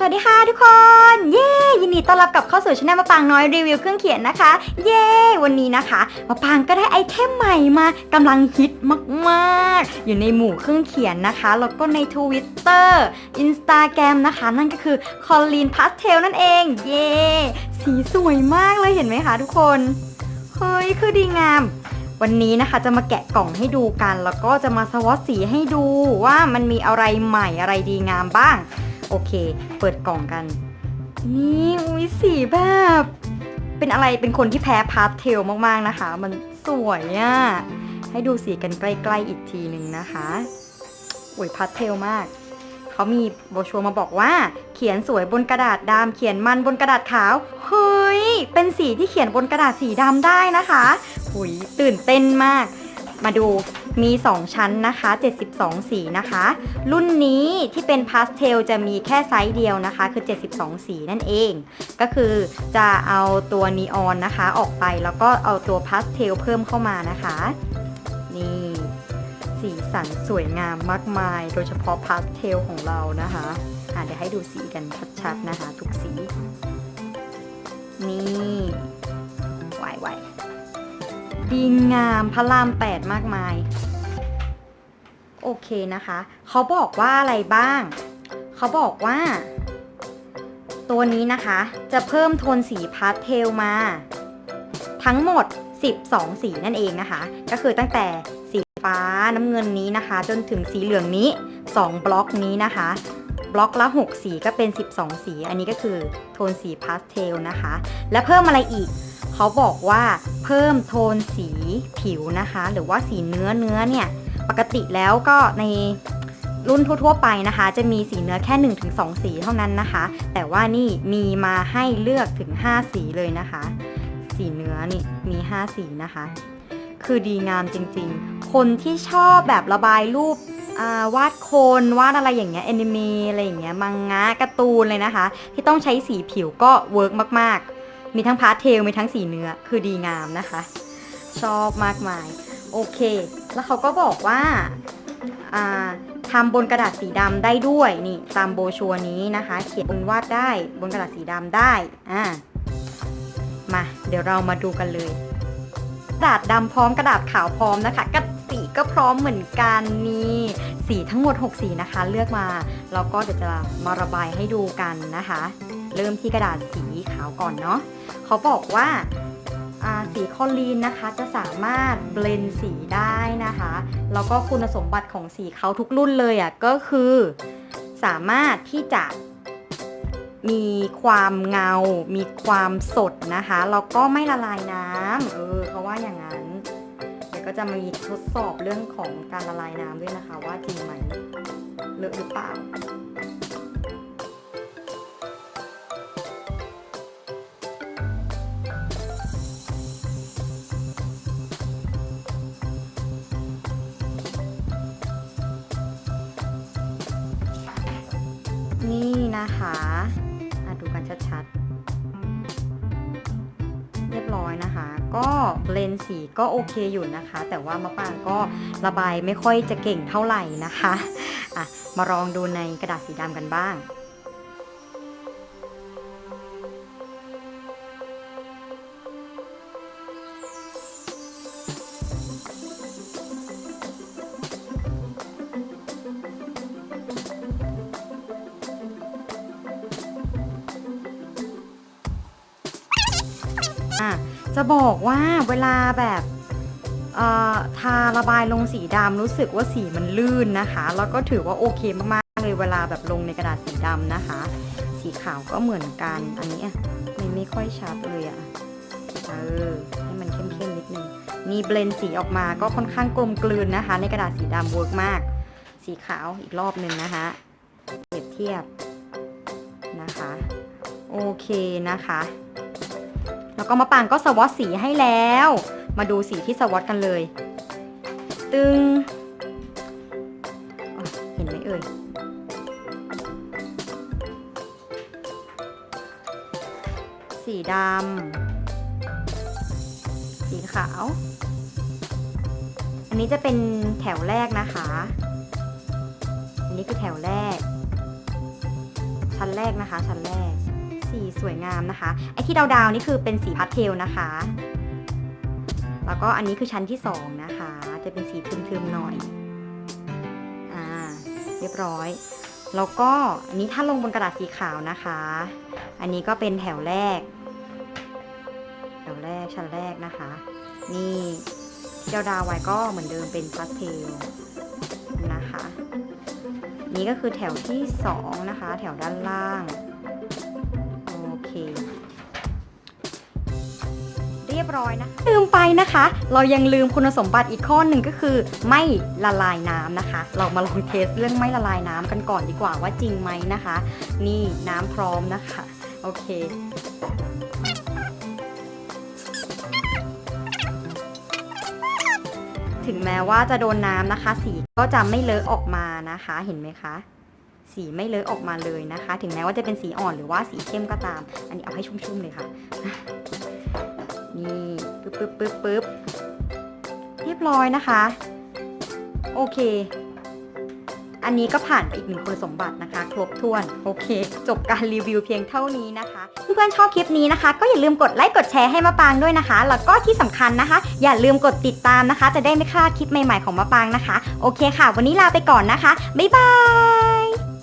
สวัสดีค่ะทุกคน เย้ ยินดีต้อนรับกลับเข้าสู่ช่องมะปางน้อยรีวิวเครื่องเขียนนะคะ เย้ วันนี้นะคะมะปางก็ได้ไอเทมใหม่มากำลังฮิตมากๆ อยู่ในหมู่เครื่องเขียนนะคะ แล้วก็ใน Twitter Instagram นะคะ นั่นก็คือ Colleen Pastel นั่นเอง เย้ สีสวยมากเลยเห็นไหมคะทุกคน เฮ้ย คือดีงามวันนี้นะคะจะมาแกะกล่องให้ดูกัน แล้วก็จะมาสวอตสีให้ดูว่ามันมีอะไรใหม่อะไรดีงามบ้าง โอเค เปิดกล่องกัน นี่อุ้ยสีแบบ เป็นอะไรเป็นคนที่แพ้พาสเทลมากๆนะคะ มันสวยอะ่ะให้ดูสีกันใกล้ๆอีกทีหนึ่งนะคะอุ้ยพาสเทลมากเขามีโบชัวมาบอกว่า เขียนสวยบนกระดาษดำเขียนมันบนกระดาษขาวเฮ้ยเป็นสีที่เขียนบนกระดาษสีดำได้นะคะหุยตื่นเต้นมาก มาดู มี 2 ชั้นนะคะ 72 สีนะคะ รุ่นนี้ที่เป็นพาสเทลจะมีแค่ไซส์เดียวนะคะ คือ 72 สีนั่นเอง ก็คือจะเอาตัวนีออนนะคะออกไปแล้วก็เอาตัวพาสเทลเพิ่มเข้ามานะคะ นี่สีสันสวยงามมากมาย โดยเฉพาะพาสเทลของเรานะคะอะเดี๋ยวให้ดูสีกันชัดๆนะคะ ทุกสี นี่ไหวไหวๆดีงามพระรามแปดมากมาย อเคนะคะ เขาบอกว่าอะไรบ้าง เขาบอกว่า ตัวนี้นะคะ จะเพิ่มโทนสีพาสเทลมา ทั้งหมด 12 สีนั่นเองนะคะ ก็คือตั้งแต่สีฟ้าน้ำเงินนี้นะคะ จนถึงสีเหลืองนี้ 2 บล็อกนี้นะคะ บล็อกละ 6 สีก็เป็น 12 สี อันนี้ก็คือโทนสีพาสเทลนะคะ และเพิ่มอะไรอีกเขาบอกว่าเพิ่มโทนสีผิวนะคะ หรือว่าสีเนื้อเนื้อเนี่ย ปกติแล้วก็ในรุ่นทั่วๆไปนะคะ จะมีสีเนื้อแค่ 1-2 สีเท่านั้นนะคะ แต่ว่านี่มีมาให้เลือกถึง 5 สีเลยนะคะ สีเนื้อนี่มี 5 สีนะคะ คือดีงามจริงๆ คนที่ชอบแบบระบายรูปวาดโคนวาดอะไรอย่างเงี้ยแอนิเมะอะไรอย่างเงี้ยมังงะการ์ตูนเลยนะคะ ที่ต้องใช้สีผิวก็เวิร์กมากๆ มีทั้งพาสเทลมีทั้งสีเนื้อคือดีงามนะคะ ชอบมากมาย โอเค แล้วเขาก็บอกว่าอ่าทำบนกระดาษสีดำได้ด้วยนี่ตามโบชัวนี้นะคะ เขียนบนวาดได้บนกระดาษสีดำได้อ่ามาเดี๋ยวเรามาดูกันเลย กระดาษดำพร้อมกระดาษขาวพร้อมนะคะกระสีก็พร้อมเหมือนกันนี่สีทั้งหมด 6 สีนะคะ เลือกมาแล้วก็เดี๋ยวจะมาระบายให้ดูกันนะคะ เริ่มที่กระดาษสีขาวก่อนเนาะเขาบอกว่า สีคอลีนนะคะ จะสามารถเบลนสีได้นะคะ แล้วก็คุณสมบัติของสีเขาทุกรุ่นเลยอะ่ะก็คือ สามารถที่จะมีความเงา มีความสดนะคะ แล้วก็ไม่ละลายน้ำเออเขาว่าอย่างนั้น เดี๋ยวก็จะมีทดสอบเรื่องของการละลายน้ำด้วยนะคะ ว่าจริงไหมเลอะหรือเปล่า นะคะะดูกันชัดๆ เรียบร้อยนะคะ ก็เบลนสีก็โอเคอยู่นะคะ แต่ว่ามะปางก็ระบายไม่ค่อยจะเก่งเท่าไหร่นะคะะมาลองดูในกระดาษสีดำกันบ้าง จะบอกว่าเวลาแบบทาระบายลงสีดำรู้สึกว่าสีมันลื่นนะคะ แล้วก็ถือว่าโอเคมากๆเลยเวลาแบบลงในกระดาษสีดำนะคะ สีขาวก็เหมือนกันอันนี้มันไม่ค่อยชัดเลยอะเออให้มันเข้มๆนิดนึงนี่เบลนสีออกมาก็ค่อนข้างกลมกลืนนะคะ ในกระดาษสีดำเวิร์กมาก สีขาวอีกรอบหนึ่งนะคะเปรียบเทียบนะคะ โอเคนะคะ ก็มะปางก็สวอตสีให้แล้ว มาดูสีที่สวอตกันเลย ตึงเห็นไหมเอ่ยสีดำสีขาว อันนี้จะเป็นแถวแรกนะคะ อันนี้คือแถวแรก ชั้นแรกนะคะ ชั้นแรก สีสวยงามนะคะ ไอที่ดาวๆนี่คือเป็นสีพาสเทลนะคะ แล้วก็อันนี้คือชั้นที่สองนะคะ จะเป็นสีทึมๆหน่อย อ่า เรียบร้อย แล้วก็อันนี้ถ้าลงบนกระดาษสีขาวนะคะ อันนี้ก็เป็นแถวแรก แถวแรกชั้นแรกนะคะ นี่ที่ดาวๆไว้ก็เหมือนเดิมเป็นพาสเทลนะคะ นี่ก็คือแถวที่สองนะคะ แถวด้านล่าง รียบร้อยนะลืมไปนะคะ เรายังลืมคุณสมบัติอีกข้อหนึ่งก็คือ ไม่ละลายน้ำนะคะ เรามาลองเทสเรื่องไม่ละลายน้ำกันก่อนดีกว่าว่าจริงไหมนะคะ นี่น้ำพร้อมนะคะ โอเคถึงแม้ว่าจะโดนน้ำนะคะ สีก็จะไม่เลอะออกมานะคะ เห็นไหมคะ สีไม่เลอะออกมาเลยนะคะ ถึงแม้ว่าจะเป็นสีอ่อนหรือว่าสีเข้มก็ตาม อันนี้เอาให้ชุ่มๆเลยค่ะ นี่ปึ๊บปึ๊บปึ๊บปึ๊บเรียบร้อยนะคะ โอเค อันนี้ก็ผ่านไปอีกหนึ่งคุณสมบัตินะคะ ครบถ้วน โอเค จบการรีวิวเพียงเท่านี้นะคะ เพื่อนๆชอบคลิปนี้นะคะ ก็อย่าลืมกดไลค์กดแชร์ให้มาปางด้วยนะคะ แล้วก็ที่สำคัญนะคะ อย่าลืมกดติดตามนะคะ จะได้ไม่พลาดคลิปใหม่ๆของมาปางนะคะ โอเคค่ะ วันนี้ลาไปก่อนนะคะ บ๊ายบาย